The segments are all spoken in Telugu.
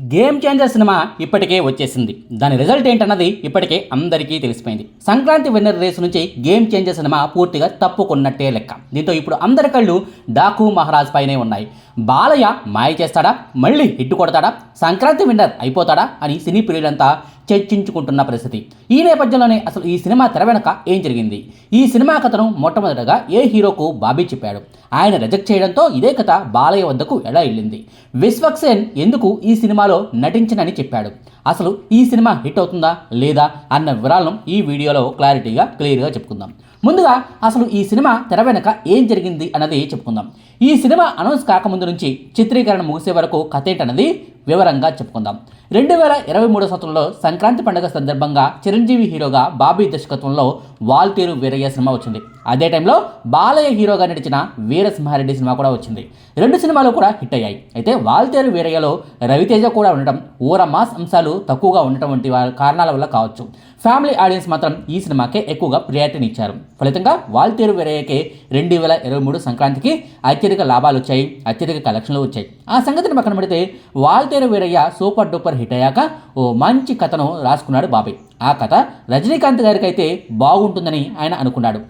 గేమ్ చేంజర్ సినిమా ఇప్పటికే వచ్చేసింది. దాని రిజల్ట్ ఏంటన్నది ఇప్పటికే అందరికీ తెలిసిపోయింది. సంక్రాంతి విన్నర్ రేసు నుంచి గేమ్ చేంజర్ సినిమా పూర్తిగా తప్పుకున్నట్టే లెక్క. దీంతో ఇప్పుడు అందరి కళ్ళు డాకు మహారాజ్ పైనే ఉన్నాయి. బాలయ్య మాయ చేస్తాడా? మళ్ళీ హిట్ కొడతాడా? సంక్రాంతి విన్నర్ అయిపోతాడా? అని సినీ ప్రియులంతా చర్చించుకుంటున్న పరిస్థితి. ఈ నేపథ్యంలోనే అసలు ఈ సినిమా తెర వెనక ఏం జరిగింది? ఈ సినిమా కథను మొట్టమొదటగా ఏ హీరోకు బాబీ చెప్పాడు? ఆయన రిజెక్ట్ చేయడంతో ఇదే కథ బాలయ్య వద్దకు ఎలా వెళ్ళింది. విశ్వక్సేన్ ఎందుకు ఈ సినిమాలో నటించనని చెప్పాడు. అసలు ఈ సినిమా హిట్ అవుతుందా లేదా అన్న వివరాలను ఈ వీడియోలో క్లారిటీగా క్లియర్గా చెప్పుకుందాం. ముందుగా అసలు ఈ సినిమా తెర వెనక ఏం జరిగింది అన్నది చెప్పుకుందాం. ఈ సినిమా అనౌన్స్ కాకముందు నుంచి చిత్రీకరణ ముగిసే వరకు కథ ఏంటన్నది వివరంగా చెప్పుకుందాం. రెండు వేల ఇరవై మూడో సంవత్సరంలో సంక్రాంతి పండుగ సందర్భంగా చిరంజీవి హీరోగా బాబీ దర్శకత్వంలో వాల్తేరు వీరయ్య సినిమా వచ్చింది. అదే టైంలో బాలయ్య హీరోగా నడిచిన వీరసింహారెడ్డి సినిమా కూడా వచ్చింది. రెండు సినిమాలు కూడా హిట్ అయ్యాయి. అయితే వాల్తేరు వీరయ్యలో రవితేజ కూడా ఉండటం ఊర మాస్ అంశాలు తక్కువగా ఉండటం వంటి కారణాల వల్ల కావచ్చు. ఫ్యామిలీ ఆడియన్స్ మాత్రం ఈ సినిమాకే ఎక్కువగా ప్రియారిటీని ఇచ్చారు ఫలితంగా వాల్తేరు వీరయ్యకే రెండు వేల ఇరవై మూడు సంక్రాంతికి అత్యధిక లాభాలు వచ్చాయి అత్యధిక కలెక్షన్లు వచ్చాయి. ఆ సంగతిని పక్కన పెడితే Waltair Veerayya super duper hit అయ్యాక ఓ మంచి కథను రాసుకున్నాడు బాబాయ్ ఆ కథ రజనీకాంత్ గారికి అయితే బాగుంటుందని ఆయన అనుకున్నాడు.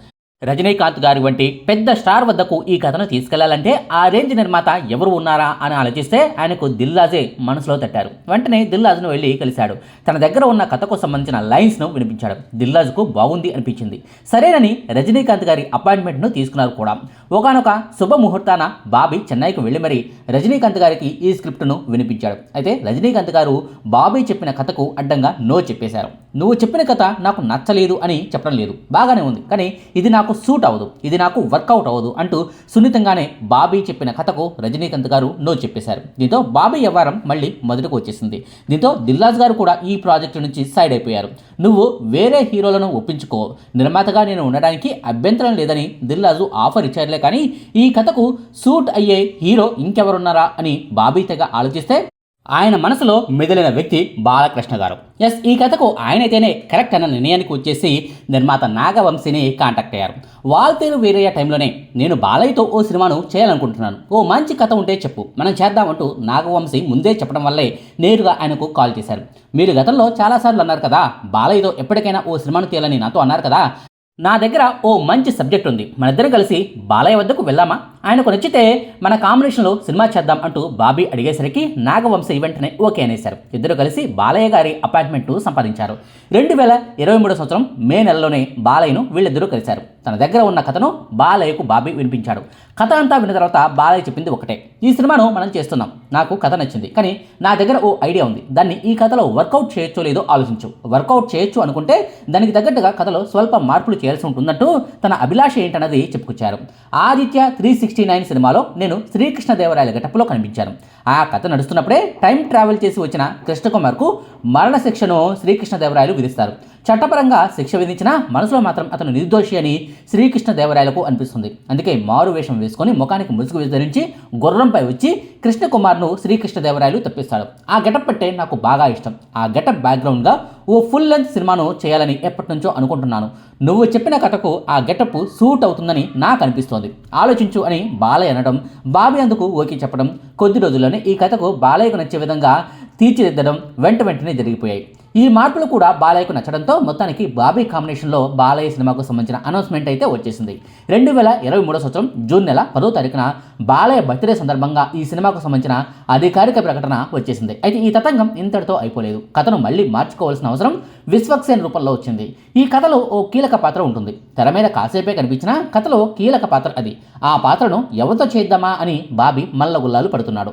రజనీకాంత్ గారి వంటి పెద్ద స్టార్ వద్దకు ఈ కథను తీసుకెళ్ళాలంటే ఆ రేంజ్ నిర్మాత ఎవరు ఉన్నారా అని ఆలోచిస్తే ఆయనకు దిల్లాజే మనసులో తట్టారు. వెంటనే దిల్లాజ్ను వెళ్ళి కలిశాడు. తన దగ్గర ఉన్న కథకు సంబంధించిన లైన్స్ను వినిపించాడు. దిల్లాజ్కు బాగుంది అనిపించింది. సరేనని రజనీకాంత్ గారి అపాయింట్మెంట్ను తీసుకున్నారు కూడా. ఒకనొక శుభముహూర్తాన బాబీ చెన్నైకి వెళ్ళి మరి రజనీకాంత్ గారికి ఈ స్క్రిప్ట్ను వినిపించాడు. అయితే రజనీకాంత్ గారు బాబీ చెప్పిన కథకు అడ్డంగా నో చెప్పేశారు. నువ్వు చెప్పిన కథ నాకు నచ్చలేదు అని చెప్పడం లేదు. బాగానే ఉంది. కానీ ఇది నాకు సూట్ అవ్వదు. ఇది నాకు వర్కౌట్ అవ్వదు అంటూ సున్నితంగానే బాబీ చెప్పిన కథకు రజనీకాంత్ గారు నో చెప్పేశారు. దీంతో బాబీ వ్యవహారం మళ్ళీ మొదటకు వచ్చేసింది. దీంతో దిల్రాజ్ గారు కూడా ఈ ప్రాజెక్టు నుంచి సైడ్ అయిపోయారు. నువ్వు వేరే హీరోలను ఒప్పించుకో. నిర్మాతగా నేను ఉండడానికి అభ్యంతరం లేదని దిల్రాజు ఆఫర్ ఇచ్చారులే కానీ ఈ కథకు సూట్ అయ్యే హీరో ఇంకెవరున్నారా అని బాబీ తెగ ఆలోచిస్తే ఆయన మనసులో మెదిలిన వ్యక్తి బాలకృష్ణ గారు. ఎస్ ఈ కథకు ఆయనైతేనే కరెక్ట్ అన్న నిర్ణయానికి వచ్చేసి నిర్మాత నాగవంశిని కాంటాక్ట్ అయ్యారు. వాల్తేరు వీరయ్య టైంలోనే నేను బాలయ్యతో ఓ సినిమాను చేయాలనుకుంటున్నాను. ఓ మంచి కథ ఉంటే చెప్పు. మనం చేద్దామంటూ నాగవంశి ముందే చెప్పడం వల్లే నేరుగా ఆయనకు కాల్ చేశారు. మీరు గతంలో చాలాసార్లు అన్నారు కదా బాలయ్యతో ఎప్పటికైనా ఓ సినిమాను తీయాలని నాతో అన్నారు కదా నా దగ్గర ఓ మంచి సబ్జెక్ట్ ఉంది. మనిద్దరం కలిసి బాలయ్య వద్దకు వెళ్దామా? ఆయనకు నచ్చితే మన కాంబినేషన్లో సినిమా చేద్దాం అంటూ బాబీ అడిగేసరికి నాగవంశ వెంటనే ఓకే అనేశారు. ఇద్దరు కలిసి బాలయ్య గారి అపాయింట్మెంట్ సంపాదించారు. రెండు వేల ఇరవై మూడో సంవత్సరం మే నెలలోనే బాలయ్యను వీళ్ళిద్దరూ కలిశారు. తన దగ్గర ఉన్న కథను బాలయ్యకు బాబీ వినిపించాడు. కథ అంతా విన్న తర్వాత బాలయ్య చెప్పింది ఒకటే. ఈ సినిమాను మనం చేస్తున్నాం. నాకు కథ నచ్చింది. కానీ నా దగ్గర ఓ ఐడియా ఉంది. దాన్ని ఈ కథలో వర్కౌట్ చేయొచ్చో లేదో ఆలోచించు. వర్కౌట్ చేయొచ్చు అనుకుంటే దానికి తగ్గట్టుగా కథలో స్వల్ప మార్పులు చేయాల్సి ఉంటుందంటూ తన అభిలాష ఏంటన్నది చెప్పుకొచ్చారు. ఆదిత్య త్రీ సిక్స్టీ నైన్ సినిమాలో నేను శ్రీకృష్ణదేవరాయల గెటప్లో కనిపించాను. ఆ కథ నడుస్తున్నప్పుడే టైం ట్రావెల్ చేసి వచ్చిన కృష్ణకుమార్కు మరణ శిక్షను శ్రీకృష్ణదేవరాయలు విధిస్తారు. చట్టపరంగా శిక్ష విధించినా మనసులో మాత్రం అతను నిర్దోషి అని శ్రీకృష్ణదేవరాయలకు అనిపిస్తుంది. అందుకే మారు వేషం వేసుకొని ముఖానికి ముసుగు ధరించి గుర్రంపై వచ్చి కృష్ణకుమార్ను శ్రీకృష్ణదేవరాయలు తప్పిస్తాడు. ఆ గెటప్ అంటే నాకు బాగా ఇష్టం. ఆ గెటప్ బ్యాక్గ్రౌండ్గా ఓ ఫుల్ లెంత్ సినిమాను చేయాలని ఎప్పటి నుంచో అనుకుంటున్నాను. నువ్వు చెప్పిన కథకు ఆ గెటప్ సూట్ అవుతుందని నాకు అనిపిస్తోంది. ఆలోచించు అని బాలయ్య అనడం బాబీ అందుకు ఓకే చెప్పడం కొద్ది రోజుల్లోనే ఈ కథకు బాలయ్యకు నచ్చే విధంగా తీర్చిదిద్దడం వెంట వెంటనే జరిగిపోయాయి. ఈ మార్పులు కూడా బాలయ్యకు నచ్చడంతో మొత్తానికి బాబీ కాంబినేషన్లో బాలయ్య సినిమాకు సంబంధించిన అనౌన్స్మెంట్ అయితే వచ్చేసింది. రెండు వేల ఇరవై మూడో సంవత్సరం జూన్ నెల పదో తారీఖున బాలయ్య బర్త్డే సందర్భంగా ఈ సినిమాకు సంబంధించిన అధికారిక ప్రకటన వచ్చేసింది. అయితే ఈ తతంగం ఇంతటితో అయిపోలేదు. కథను మళ్ళీ మార్చుకోవాల్సిన అవసరం విశ్వక్సేన్ రూపంలో వచ్చింది. ఈ కథలో ఓ కీలక పాత్ర ఉంటుంది. తెర మీద కాసేపే కనిపించిన కథలో కీలక పాత్ర అది. ఆ పాత్రను ఎవరితో చేద్దామా అని బాబీ మల్లగుల్లాలు పడుతున్నాడు.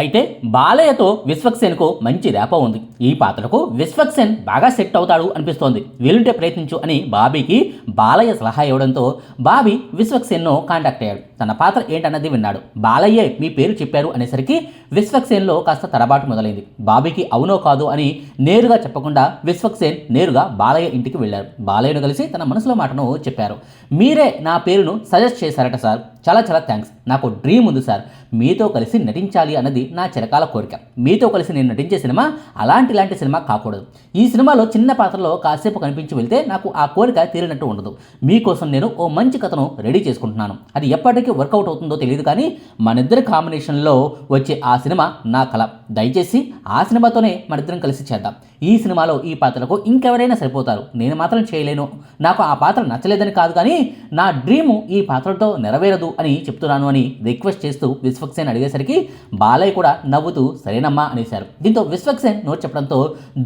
అయితే బాలయ్యతో విశ్వక్సేన్కు మంచి రేప ఉంది. ఈ పాత్రకు విశ్వక్సేన్ బాగా సెట్ అవుతాడు అనిపిస్తోంది. వీలుంటే ప్రయత్నించు అని బాబీకి బాలయ్య సలహా ఇవ్వడంతో బాబీ విశ్వక్సేన్ను కాంటాక్ట్ అయ్యాడు. తన పాత్ర ఏంటన్నది విన్నాడు. బాలయ్యే మీ పేరు చెప్పారు అనేసరికి విశ్వక్సేన్లో కాస్త తడబాటు మొదలైంది. బాబీకి అవునో కాదు అని నేరుగా చెప్పకుండా విశ్వక్సేన్ నేరుగా బాలయ్య ఇంటికి వెళ్ళారు. బాలయ్యను కలిసి తన మనసులో మాటను చెప్పారు. మీరే నా పేరును సజెస్ట్ చేశారట సార్. చాలా చాలా థ్యాంక్స్ నాకు డ్రీమ్ ఉంది సార్ మీతో కలిసి నటించాలి అన్నది నా చిరకాల కోరిక. మీతో కలిసి నేను నటించే సినిమా అలాంటి ఇలాంటి సినిమా కాకూడదు. ఈ సినిమాలో చిన్న పాత్రలో కాసేపు కనిపించి వెళ్తే నాకు ఆ కోరిక తీరినట్టు ఉండదు. మీకోసం నేను ఓ మంచి కథను రెడీ చేసుకుంటున్నాను. అది ఎప్పటికీ వర్కౌట్ అవుతుందో తెలియదు కానీ మనిద్దరి కాంబినేషన్లో వచ్చే ఆ సినిమా నా కళ దయచేసి ఆ సినిమాతోనే మనిద్దరం కలిసి చేద్దాం. ఈ సినిమాలో ఈ పాత్రకు ఇంకెవరైనా సరిపోతారు. నేను మాత్రం చేయలేను. నాకు ఆ పాత్ర నచ్చలేదని కాదు కానీ నా డ్రీము ఈ పాత్రతో నెరవేరదు అని చెప్తున్నాను అని రిక్వెస్ట్ చేస్తూ విశ్వక్సేన్ అడిగేసరికి బాలయ్య కూడా నవ్వుతూ సరేనమ్మా అనేశారు. దీంతో విశ్వక్సేన్ నోట్ చెప్పడంతో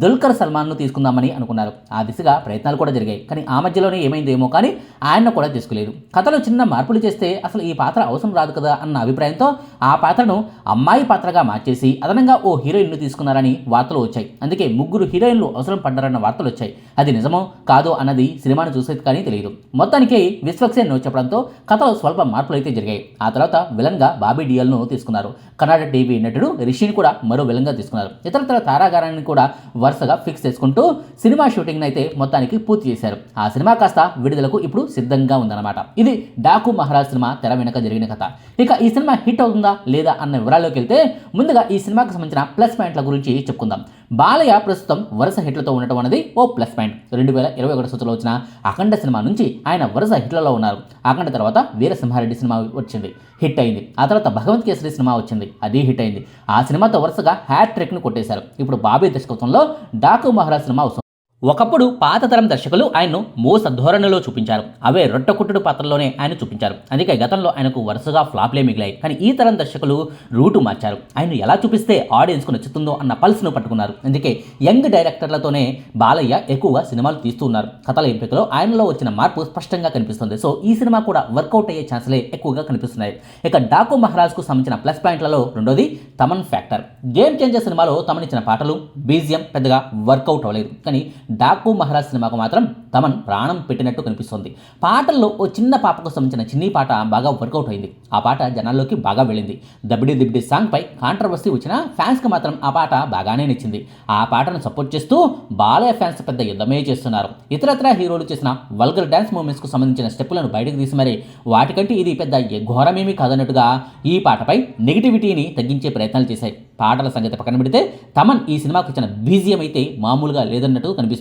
దుల్కర్ సల్మాన్ను తీసుకుందామని అనుకున్నారు. ఆ దిశగా ప్రయత్నాలు కూడా జరిగాయి. కానీ ఆ మధ్యలోనే ఏమైందేమో కానీ ఆయన కూడా తీసుకోలేదు కథలో చిన్న మార్పులు చేస్తే అసలు ఈ పాత్ర అవసరం రాదు కదా అన్న అభిప్రాయంతో ఆ పాత్రను అమ్మాయి పాత్రగా మార్చేసి అదనంగా ఓ హీరోయిన్ను తీసుకున్నారని వార్తలు వచ్చాయి. అందుకే ముగ్గురు హీరోయిన్లు అవసరం పడ్డారన్న వార్తలు వచ్చాయి. అది నిజమో కాదో అన్నది సినిమాను చూసేది కానీ తెలియదు. మొత్తానికి విశ్వక్సేన్ చెప్పడంతో కథలో స్వల్ప మార్పులు అయితే జరిగాయి. ఆ తర్వాత విలన్గా బాబీ డియల్ను తీసుకున్నారు. కన్నడ టీవీ నటుడు రిషిని కూడా మరో విలన్గా తీసుకున్నారు. ఇతరతర తారాగారాన్ని కూడా వరుసగా ఫిక్స్ చేసుకుంటూ సినిమా షూటింగ్ అయితే మొత్తానికి పూర్తి చేశారు. ఆ సినిమా కాస్త విడుదలకు ఇప్పుడు సిద్ధంగా ఉందన్నమాట. ఇది డాకు మహారాజ్ సినిమా తెర వెనుక జరిగిన కథ. ఇక ఈ సినిమా హిట్ అవుతుందా లేదా అన్న వివరాల్లోకి వెళ్తే ముందుగా ఈ సినిమాకి సంబంధించిన ప్లస్ పాయింట్ల గురించి చెప్పుకుందాం. బాలయ్య ప్రస్తుతం వరుస హిట్లతో ఉండటం అనేది ఓ ప్లస్ పాయింట్. రెండు వేల ఇరవై ఒకటి సంవత్సరంలో వచ్చిన అఖండ సినిమా నుంచి ఆయన వరుస హిట్లలో ఉన్నారు. అఖండ తర్వాత వీరసింహారెడ్డి సినిమా వచ్చింది. హిట్ అయింది. ఆ తర్వాత భగవంత్ కేసరి సినిమా వచ్చింది. అది హిట్ అయింది. ఆ సినిమాతో వరుసగా హ్యాట్ ట్రిక్ను కొట్టేశారు. ఇప్పుడు బాబీ దర్శకత్వంలో డాకు మహారాజ్ సినిమా వస్తుంది. ఒకప్పుడు పాత తరం దర్శకులు ఆయన్ను మోస ధోరణిలో చూపించారు. అవే రొట్టకుట్టుడు పాత్రలోనే ఆయన చూపించారు. అందుకే గతంలో ఆయనకు వరుసగా ఫ్లాప్లే మిగిలాయి. కానీ ఈ తరం దర్శకులు రూటు మార్చారు. ఆయన ఎలా చూపిస్తే ఆడియన్స్కు నచ్చుతుందో అన్న పల్స్ను పట్టుకున్నారు. అందుకే యంగ్ డైరెక్టర్లతోనే బాలయ్య ఎక్కువగా సినిమాలు తీస్తూ ఉన్నారు. కథల ఎంపికలో ఆయనలో వచ్చిన మార్పు స్పష్టంగా కనిపిస్తుంది. సో ఈ సినిమా కూడా వర్కౌట్ అయ్యే ఛాన్సులే ఎక్కువగా కనిపిస్తున్నాయి. ఇక డాకు మహారాజ్కు సంబంధించిన ప్లస్ పాయింట్లలో రెండోది తమన్ ఫ్యాక్టర్. గేమ్ చేంజర్ సినిమాలో తమనిచ్చిన పాటలు బీజియం పెద్దగా వర్కౌట్ అవ్వలేదు. కానీ డాకు మహారాజ్ సినిమాకు మాత్రం తమన్ ప్రాణం పెట్టినట్టు కనిపిస్తోంది. పాటల్లో ఓ చిన్న పాపకు సంబంధించిన చిన్ని పాట బాగా వర్కౌట్ అయింది. ఆ పాట జనాల్లోకి బాగా వెళ్ళింది. దబిడి దిబిడి సాంగ్ పై కాంట్రవర్సీ వచ్చిన ఫ్యాన్స్కి మాత్రం ఆ పాట బాగానే నచ్చింది. ఆ పాటను సపోర్ట్ చేస్తూ బాలయ్య ఫ్యాన్స్ పెద్ద యుద్ధమే చేస్తున్నారు. ఇతరత్ర హీరోలు చేసిన వల్గర్ డ్యాన్స్ మూమెంట్స్కు సంబంధించిన స్టెప్పులను బయటకు తీసి మరి వాటికంటే ఇది పెద్ద ఘోరమేమీ కాదన్నట్టుగా ఈ పాటపై నెగిటివిటీని తగ్గించే ప్రయత్నాలు చేశాయి. పాటల సంగతి పక్కన పెడితే తమన్ ఈ సినిమాకు ఇచ్చిన బీజియం అయితే మామూలుగా లేదన్నట్టు కనిపిస్తుంది.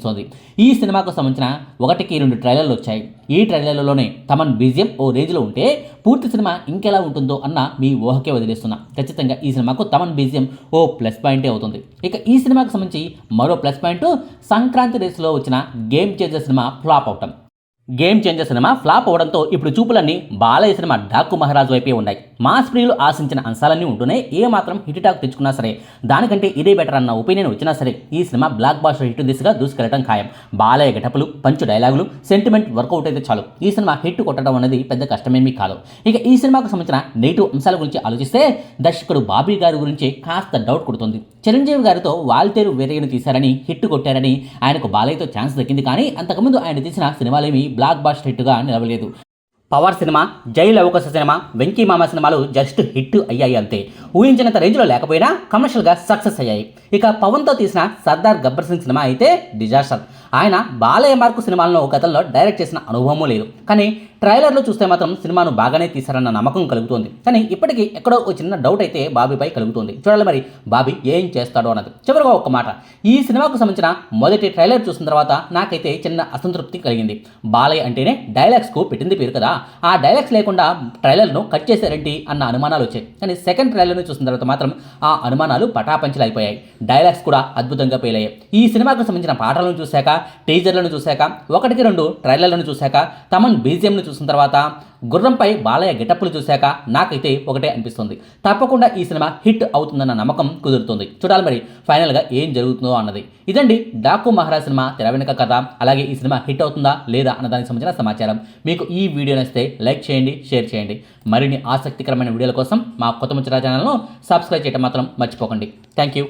ఈ సినిమాకు సంబంధించిన ఒకటికి రెండు ట్రైలర్లు వచ్చాయి. ఈ ట్రైలర్లలోనే తమన్ బీజియం ఓ రేంజ్లో ఉంటే పూర్తి సినిమా ఇంకెలా ఉంటుందో అన్న మీ ఊహకే వదిలేస్తున్నా. ఖచ్చితంగా ఈ సినిమాకు తమన్ బీజియం ఓ ప్లస్ పాయింటే అవుతుంది. ఇక ఈ సినిమాకు సంబంధించి మరో ప్లస్ పాయింట్ సంక్రాంతి రేసులో వచ్చిన గేమ్ చేంజర్ సినిమా ఫ్లాప్ అవటం. గేమ్ చేంజర్ సినిమా ఫ్లాప్ అవడంతో ఇప్పుడు చూపులన్నీ బాలయ్య సినిమా డాకు మహారాజ్ వైపే ఉన్నాయి. మాస్ ప్రియులు ఆశించిన అంశాలన్నీ ఉంటూనే ఏ మాత్రం హిట్ టాక్ తెచ్చుకున్నా సరే దానికంటే ఇదే బెటర్ అన్న ఒపీనియన్ వచ్చినా సరే ఈ సినిమా బ్లాక్ బాస్టర్ హిట్ దిశగా దూసుకెళ్ళడం ఖాయం. బాలయ్య గటపులు పంచు డైలాగులు సెంటిమెంట్ వర్కౌట్ అయితే చాలు. ఈ సినిమా హిట్ కొట్టడం అనేది పెద్ద కష్టమేమీ కాదు. ఇక ఈ సినిమాకు సంబంధించిన నెగిటివ్ అంశాల గురించి ఆలోచిస్తే దర్శకుడు బాబీ గారి గురించి కాస్త డౌట్ కొడుతుంది. చిరంజీవి గారితో వాల్తేరు వేరేను తీశారని హిట్ కొట్టారని ఆయనకు బాలయ్యతో ఛాన్స్ దక్కింది కానీ అంతకుముందు ఆయన తీసిన సినిమాలేమి బ్లాక్ బాస్టర్ హిట్గా నిలవలేదు. పవర్ సినిమా జై అవకాశ సినిమా వెంకీ మామ సినిమాలు జస్ట్ హిట్ అయ్యాయి అంతే. ఊహించినంత రేంజ్లో లేకపోయినా కమర్షియల్గా సక్సెస్ అయ్యాయి. ఇక పవన్తో తీసిన సర్దార్ గబ్బర్ సింగ్ సినిమా అయితే డిజాస్టర్ ఆయన బాలయ్య మార్కు సినిమాలను గతంలో డైరెక్ట్ చేసిన అనుభవమూ లేదు. కానీ ట్రైలర్లో చూస్తే మాత్రం సినిమాను బాగానే తీశారన్న నమ్మకం కలుగుతుంది. కానీ ఇప్పటికీ ఎక్కడో ఒక చిన్న డౌట్ అయితే బాబీపై కలుగుతుంది. చూడాలి మరి బాబీ ఏం చేస్తాడో అన్నది. చివరిగా ఒక మాట. ఈ సినిమాకు సంబంధించిన మొదటి ట్రైలర్ చూసిన తర్వాత నాకైతే చిన్న అసంతృప్తి కలిగింది. బాలయ్య అంటేనే డైలాగ్స్కు పెట్టింది పేరు కదా. ఆ డైలాగ్స్ లేకుండా ట్రైలర్ను కట్ చేశారేంటి అన్న అనుమానాలు వచ్చాయి. కానీ సెకండ్ ట్రైలర్ను చూసిన తర్వాత మాత్రం ఆ అనుమానాలు పటాపంచలు అయిపోయాయి డైలాగ్స్ కూడా అద్భుతంగా పేలయ్యాయి ఈ సినిమాకు సంబంధించిన పాటలను చూశాక టీజర్లను చూశాక ఒకటికి రెండు ట్రైలర్లను చూశాక తమన్ బీజిఎంను చూసిన తర్వాత గుర్రంపై బాలయ్య గెటప్పులు చూశాక నాకైతే ఒకటే అనిపిస్తుంది. తప్పకుండా ఈ సినిమా హిట్ అవుతుందన్న నమ్మకం కుదురుతుంది. చూడాలి మరి ఫైనల్గా ఏం జరుగుతుందో అన్నది. ఇదండి డాకు మహారాజ్ సినిమా తెర వెనుక కథ. అలాగే ఈ సినిమా హిట్ అవుతుందా లేదా అన్న దానికి సంబంధించిన సమాచారం మీకు ఈ వీడియో నచ్చితే లైక్ చేయండి షేర్ చేయండి. మరిన్ని ఆసక్తికరమైన వీడియోల కోసం మా కొత్త ముచ్చరా ఛానల్ను సబ్స్క్రైబ్ చేయడం మాత్రం మర్చిపోకండి. Thank you.